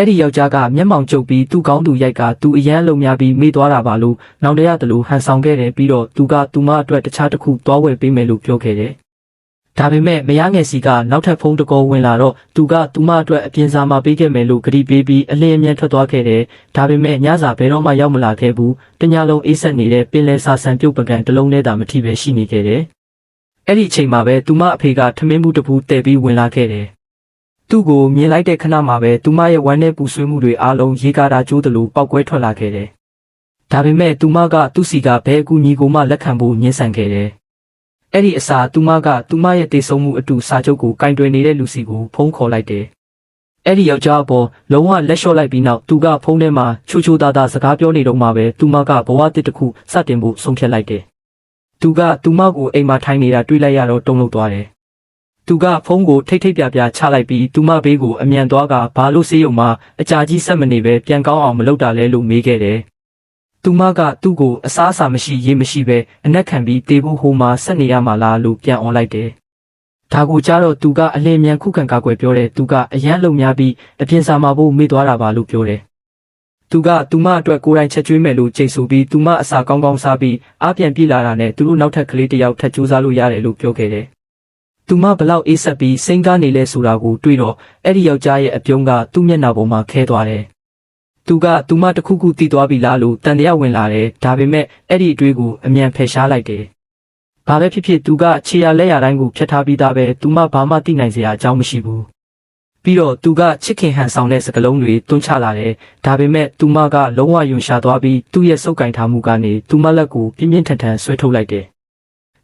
အဲ့ဒီယောက်ျားကမျက်မှောင်ကျုပ်ပြီးသူ့ကောင်းသူရိုက်ကသူအရန်လုံများပြီးမေ့သွားတာပါလို့နောင်တရတလူဟန်ဆောင်ခဲ့တယ်ပြီးတော့သူကသူမအတွက်တခြားတစ်ခုသွားဝယ်ပေးမယ်လို့ပြောခဲ့တယ်။ဒါပေမဲ့မရငယ်စီကနောက်ထပ်ဖုန်းတကောဝင်လာတော့သူကသူမအတွက်အပြင်စာမှာပေးခဲ့မယ်လို့ကတိပေးပြီးအလင်းအမြန်ထွက်သွားခဲ့တယ်။ဒါပေမဲ့ညစာဘယ်တော့မှရောက်မလာခဲ့ဘူး။တညလုံးအေးဆက်နေတဲ့ပင်လယ်စာဆန်ပြုတ်ပကံတစ်လုံးနဲ့သာမထိပဲရှိနေခဲ့တယ်။အဲ့ဒီအချိန်မှာပဲသူမအဖေကထမင်းမှုတစ်ပူတည်ပြီးဝင်လာခဲ့တယ်။ သူ့ကိုမြင်လိုက်တဲ့ခဏမှာပဲသူမရဲ့ဝမ်းနဲ့ပူဆွေးမှုတွေအားလုံးရေကာတာကျိုးသလိုပောက်ကွဲထွက်လာခဲ့တယ်။ဒါပေမဲ့သူမကသူ့စီကဘဲအကူညီကိုမှလက်ခံဖို့ညှင်းဆန်ခဲ့တယ်။အဲ့ဒီအစားသူမကသူမရဲ့တေဆုံးမှုအတူစာချုပ်ကိုကင်တွယ်နေတဲ့လူစီကိုဖုန်းခေါ်လိုက်တယ်။အဲ့ဒီယောက်ျားအပေါ်လုံးဝလက်လျှော့လိုက်ပြီးနောက်သူကဖုန်းထဲမှာချူချူသားသားစကားပြောနေတော့မှပဲသူမကဘဝတစ်တစ်ခုစတင်ဖို့ဆုံးဖြတ်လိုက်တယ်။သူကသူမကိုအိမ်မှာထိုင်နေတာတွေ့လိုက်ရတော့တုန်လှုပ်သွားတယ်။ သူကဖုန်းကိုထိတ်ထိတ်ပြပြချလိုက်ပြီးသူမဘေးကိုအမြန်သွားကဘာလို့စေးရုံမှာအကြာကြီးဆက်မနေပဲပြန်ကောင်းအောင်မလုပ်တာလဲလို့မေးခဲ့တယ်။သူမကသူ့ကိုအစားအစာမရှိရေမရှိပဲအနက်ခံပြီးတေဖို့ဟိုမှာဆက်နေရမှာလားလို့ပြန်អော်လိုက်တယ်။ဒါကိုကြားတော့သူကအလင်းမြန်ခုခံကာကွယ်ပြောတယ်သူကအရန်လုံများပြီးအပြင်စာမှာဖို့မေ့သွားတာပါလို့ပြောတယ်။သူကသူမအတွက်ကိုယ်တိုင်ချက်ကျွေးမယ်လို့ကြိတ်ဆိုပြီးသူမအစာကောင်းကောင်းစားပြီးအားပြန်ပြေးလာတာနဲ့သူတို့နောက်ထပ်ကလေးတစ်ယောက်ထပ်ကြိုးစားလို့ရတယ်လို့ပြောခဲ့တယ်။ သူမဘလောက်အေးဆက်ပြီးစိတ်ကားနေလဲဆိုတာကိုတွေ့တော့အဲ့ဒီယောက်ျားရဲ့အပြုံးကသူ့မျက်နှာပေါ်မှာခဲသွားတယ်။သူကသူမတစ်ခုခုတီးသွားပြီလားလို့တန်တရားဝင်လာတယ်ဒါပေမဲ့အဲ့ဒီအတွေးကိုအမြန်ဖယ်ရှားလိုက်တယ်။ဘာပဲဖြစ်ဖြစ်သူကခြေရလက်ရတိုင်းကိုဖျက်ထားပြီးသားပဲသူမဘာမှသိနိုင်စရာအကြောင်းမရှိဘူး။ပြီးတော့သူကချစ်ခင်ဟန်ဆောင်တဲ့စကလုံးတွေတွန်းချလာတယ်ဒါပေမဲ့သူမကလုံးဝယွန်ရှာသွားပြီးသူ့ရဲ့စုပ်ကင်ထားမှုကနေသူမလက်ကိုပြင်းပြင်းထန်ထန်ဆွဲထုတ်လိုက်တယ်။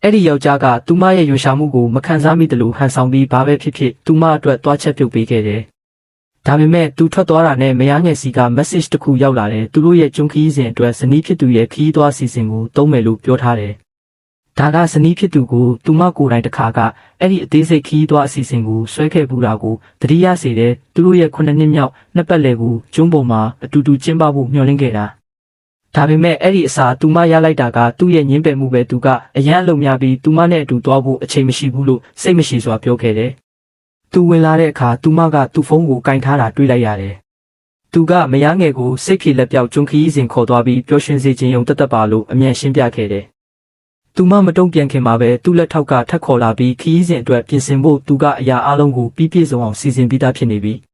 အဲ့ဒီယောက်ျားကသူမရဲ့ရွှေရှာမှုကိုမခံစားမိတယ်လို့ဟန်ဆောင်ပြီးဘာပဲဖြစ်ဖြစ်သူမအတွက်သွားချက်ပြုတ်ပေးခဲ့တယ်။ဒါပေမဲ့သူထွက်သွားတာနဲ့မယားငယ်စီက message တစ်ခုရောက်လာတယ်သူတို့ရဲ့ကျုံခီးစဉ်အတွက်ဇနီးဖြစ်သူရဲ့ခီးသွားစီစဉ်ကိုတုံးမယ်လို့ပြောထားတယ်။ဒါကဇနီးဖြစ်သူကိုသူမကိုယ်တိုင်တစ်ခါကအဲ့ဒီအသေးစိတ်ခီးသွားအစီအစဉ်ကိုဆွဲခဲ့ပူတာကိုတတိယစေတဲ့သူတို့ရဲ့ခုနှစ်နှစ်မြောက်နှစ်ပတ်လည်ကိုကျုံးပေါ်မှာအတူတူကျင်းပဖို့မျှော်လင့်ခဲ့တာ။ ဒါပေမဲ့အဲ့ဒီအစာသူမရလိုက်တာကသူ့ရဲ့ညင်းပယ်မှုပဲသူကအရန်အလုံများပြီးသူမနဲ့အတူသွားဖို့အချိန်မရှိဘူးလို့စိတ်မရှိစွာပြောခဲ့တယ်။သူဝင်လာတဲ့အခါသူမကသူ့ဖုန်းကိုကင်ထားတာတွေ့လိုက်ရတယ်။သူကမယားငယ်ကိုစိတ်ဖြေလက်ပြောက်ကျွန်းခီးစဉ်ခေါ်သွားပြီးပျော်ရွှင်စေခြင်းယုံတက်တက်ပါလို့အမြန်ရှင်းပြခဲ့တယ်။သူမမတုံ့ပြန်ခင်မှာပဲသူ့လက်ထောက်ကထက်ခေါ်လာပြီးခီးစဉ်အတွက်ပြင်ဆင်ဖို့သူကအရာအလုံးကိုပြီးပြည့်စုံအောင်စီစဉ်ပြီးသားဖြစ်နေပြီ။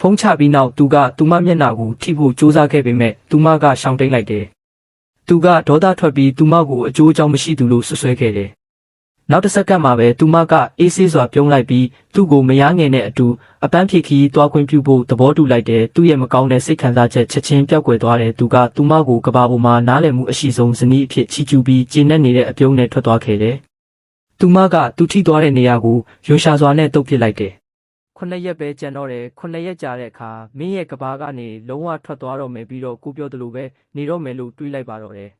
ဖုံးချပြီးနောက်သူကသူမမျက်နှာကိုထိဖို့ကြိုးစားခဲ့ပေမဲ့သူမကရှောင်တိန်လိုက်တယ်။သူကဒေါသထွက်ပြီးသူမကိုအကျိုးအကြောင်းမရှိသူလို့ဆွဆွဲခဲ့တယ်။နောက်တစ်စက္ကန့်မှာပဲသူမကအေးဆေးစွာပြုံးလိုက်ပြီးသူ့ကိုမယားငယ်နဲ့အတူအပန်းဖြေခီးသွားခွင့်ပြုဖို့သဘောတူလိုက်တယ်။သူ့ရဲ့မကောင်းတဲ့စိတ်ခံစားချက်ချက်ချင်းပျောက်ကွယ်သွားတယ်။သူကသူမကိုကဘာပေါ်မှာနားလည်မှုအရှိဆုံးဇနီးအဖြစ်ချီးကျူးပြီးကျင်းနေနေတဲ့အပြုံးနဲ့ထွက်သွားခဲ့တယ်။သူမကသူထိသွားတဲ့နေရာကိုရွှေရှာစွာနဲ့တုပ်ပစ်လိုက်တယ်။ ခုနှစ်ရက်ပဲကြံတော့တယ်ခုနှစ်ရက်ကြာတဲ့အခါမင်းရဲ့ကဘာကနေလုံးဝထွက်သွားတော့မယ်ပြီးတော့ကိုပြောသလိုပဲနေတော့မယ်လို့တွေးလိုက်ပါတော့တယ်